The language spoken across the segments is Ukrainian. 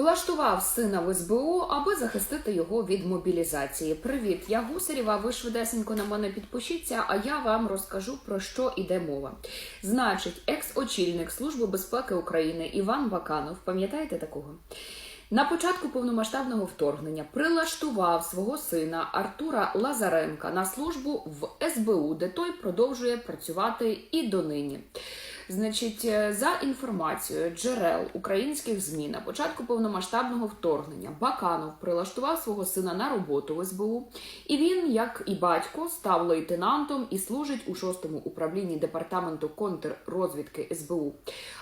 Влаштував сина в СБУ, аби захистити його від мобілізації. Привіт, я Гусарєва. Ви швидесенько на мене підпишіться, а я вам розкажу про що іде мова. Значить, екс-очільник Служби безпеки України Іван Баканов, пам'ятаєте такого? На початку повномасштабного вторгнення прилаштував свого сина Артура Лазаренка на службу в СБУ, де той продовжує працювати і донині. Значить, е, за інформацією джерел українських ЗМІ на початку повномасштабного вторгнення Баканов прилаштував свого сина на роботу в СБУ, і він, як і батько, став лейтенантом і служить у шостому управлінні департаменту контррозвідки СБУ.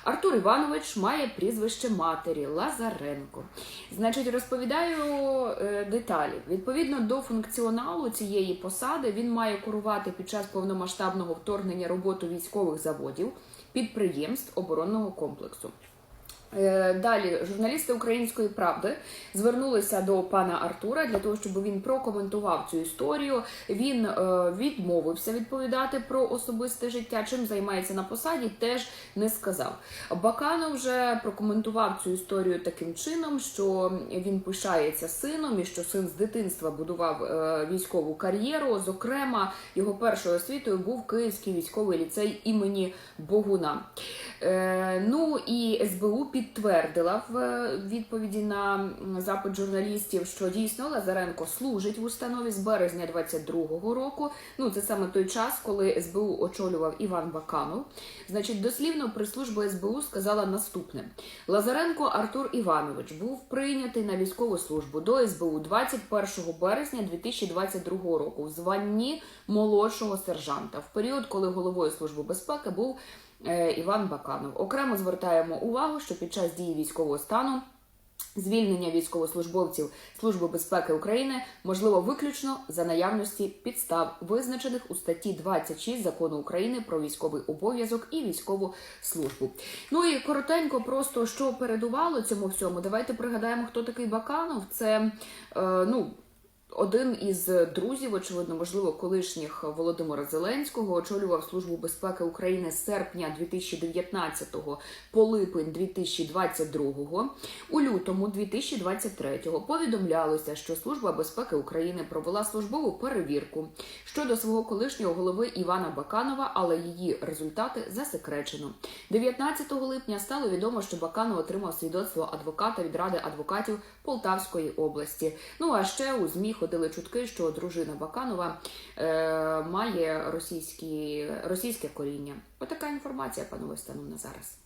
Артур Іванович має прізвище матері Лазаренко. Значить, розповідаю е, деталі. Відповідно до функціоналу цієї посади, він має курувати під час повномасштабного вторгнення роботу військових заводів підприємств оборонного комплексу. Е, Далі журналісти Української правди звернулися до пана Артура для того, щоб він прокоментував цю історію. Він е, відмовився відповідати про особисте життя. Чим займається на посаді, теж не сказав. Баканов вже прокоментував цю історію таким чином, що він пишається сином і що син з дитинства будував е, військову кар'єру. Зокрема, його першою освітою був Київський військовий ліцей імені Богуна. Ну і СБУ підтвердила в е, відповіді на запит журналістів, що дійсно Лазаренко служить в установі з березня 22-го року. Ну це саме той час, коли СБУ очолював Іван Баканов. Значить, дослівно прес-служба СБУ сказала наступне: Лазаренко Артур Іванович був прийнятий на військову службу до СБУ 21 березня 2022 року в званні молодшого сержанта в період, коли головою служби безпеки був Іван Баканов. Окремо звертаємо увагу, що під час дії військового стану. Звільнення військовослужбовців Служби безпеки України можливо виключно за наявності підстав, визначених у статті 26 закону України про військовий обов'язок і військову службу. Ну і коротенько, просто що передувало цьому всьому. Давайте пригадаємо, хто такий Баканов. Це е, ну. Один із друзів, очевидно, можливо, колишніх Володимира Зеленського очолював Службу безпеки України з серпня 2019 по липень 2022. У лютому 2023 повідомлялося, що Служба безпеки України провела службову перевірку щодо свого колишнього голови Івана Баканова, але її результати засекречено. 19 липня стало відомо, що Баканов отримав свідоцтво адвоката від ради адвокатів Полтавської області. Ну а ще у змі ходили чутки, що дружина Баканова е, має російські, російське коріння. Отака інформація, панове, станом на зараз.